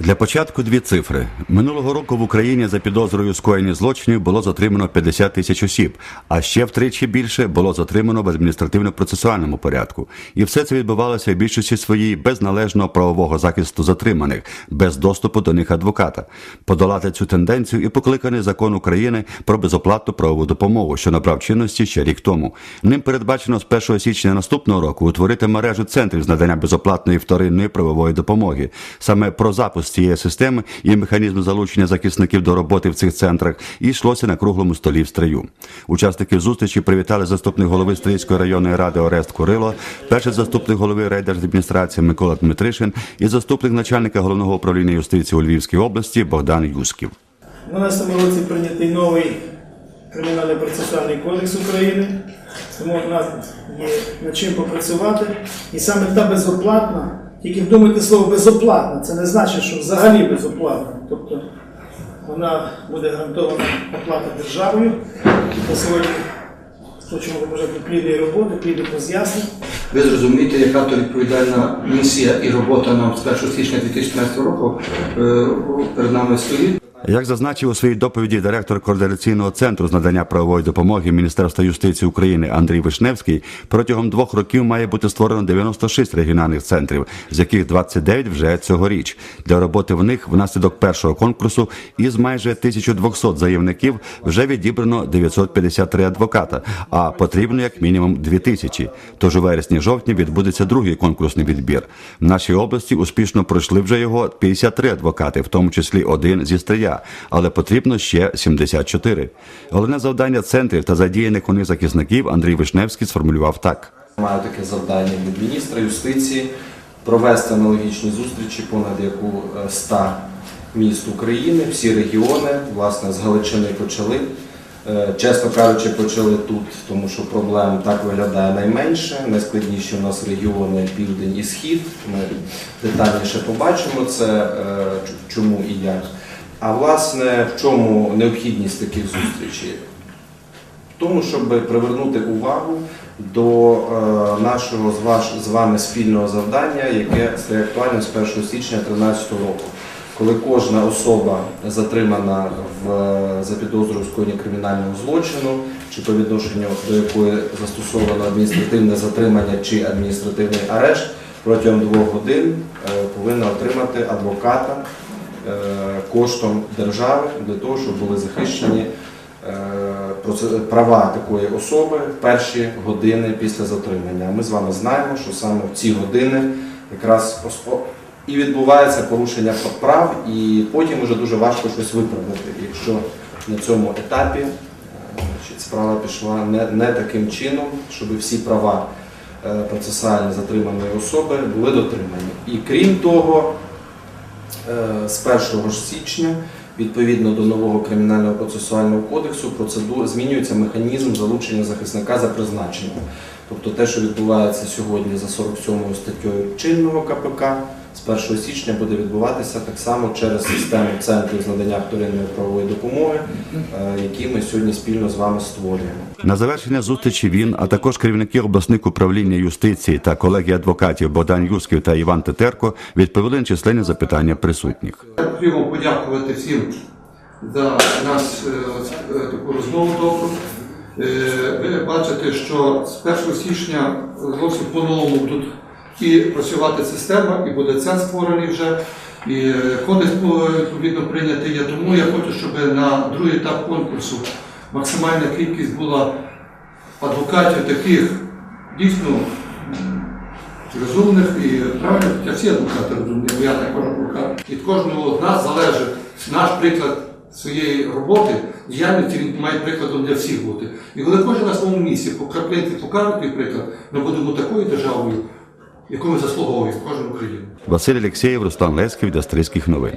Для початку дві цифри. Минулого року в Україні за підозрою скоєння злочинів було затримано 50 тисяч осіб, а ще втричі більше було затримано в адміністративно-процесуальному порядку. І все це відбувалося в більшості своїй без належного правового захисту затриманих, без доступу до них адвоката. Подолати цю тенденцію і покликаний закон України про безоплатну правову допомогу, що набрав чинності ще рік тому. Ним передбачено з 1 січня наступного року утворити мережу центрів з надання безоплатної вторинної правової допомоги. Саме про запуск цієї системи і механізм залучення захисників до роботи в цих центрах і йшлося на круглому столі в стрию. Учасники зустрічі привітали заступник голови Стрийської районної ради Орест Курило, перший заступник голови райдержадміністрації Микола Дмитришин і заступник начальника головного управління юстиції у Львівській області Богдан Юсків. У 2012 році прийнятий новий кримінальний процесуальний кодекс України, тому в нас є над чим попрацювати. І саме та безоплатна, тільки вдумайте слово безоплатна, це не значить, що взагалі безоплатна. Тобто вона буде гарантована оплата державою. На сьогодні хочемо побажати плідної роботи, плідних роз'яснень. Ви зрозумієте, яка то відповідальна місія і робота нам з 1 січня 2015 року е, перед нами стоїть. Як зазначив у своїй доповіді директор координаційного центру з надання правової допомоги Міністерства юстиції України Андрій Вишневський, протягом двох років має бути створено 96 регіональних центрів, з яких 29 вже цьогоріч. Для роботи в них внаслідок першого конкурсу із майже 1200 заявників вже відібрано 953 адвоката, а потрібно як мінімум 2000. Тож у вересні-жовтні відбудеться другий конкурсний відбір. В нашій області успішно пройшли вже його 53 адвокати, в тому числі один зі стрия, але потрібно ще 74. Головне завдання центрів та задіяних у них захисників Андрій Вишневський сформулював так. Маю таке завдання від міністра юстиції провести аналогічні зустрічі понад яку е, 100 міст України, всі регіони, власне, з Галичини почали. Е, Чесно кажучи, почали тут, тому що проблем так виглядає найменше. Найскладніші у нас регіони Південь і Схід. Ми детальніше побачимо це, е, чому і як. А власне, в чому необхідність таких зустрічей? В тому, щоб привернути увагу до е, нашого з, вами спільного завдання, яке стає актуальним з 1 січня 2013 року, коли кожна особа затримана в, за підозрою скоєння кримінального злочину, чи по відношенню до якої застосовано адміністративне затримання чи адміністративний арешт, протягом двох годин е, повинна отримати адвоката е, коштом держави для того, щоб були захищені е, права такої особи перші години після затримання. Ми з вами знаємо, що саме в ці години якраз і відбувається порушення прав, і потім вже дуже важко щось виправдати, якщо на цьому етапі е, справа пішла не, не таким чином, щоб всі права е, процесуальні затриманої особи були дотримані. І крім того, Е, з 1 січня, відповідно до нового кримінального процесуального кодексу, процедура змінюється механізм залучення захисника за призначенням. Тобто те, що відбувається сьогодні за 47 статтю чинного КПК, з 1 січня буде відбуватися так само через систему центрів з надання вторинної правової допомоги, е, які ми сьогодні спільно з вами створюємо. На завершення зустрічі він, а також керівники обласних управління юстиції та колеги адвокатів Богдан Юсків та Іван Тетерко відповіли на численні запитання присутніх. Я хотів подякувати всім за наш е, е, таку розмову добру. Ви бачите, що з 1 січня зовсім по-новому будуть і працювати система, і буде центр створений вже, і кодекс е, відповідно прийнятий. є. Тому я хочу, щоб на другий етап конкурсу максимальна кількість була адвокатів таких дійсно розумних і правильних, хоча всі адвокати розумні, бо я також адвокат. Від кожного з нас залежить наш приклад своєї роботи, діяльності він має прикладом для всіх бути. І коли кожен на своєму місці по краплинці покаже приклад, ми будемо такою державою, яку ми заслуговуємо, кожен Україну. Василь Алєксєєв, Руслан Лесків, Австрійських новин.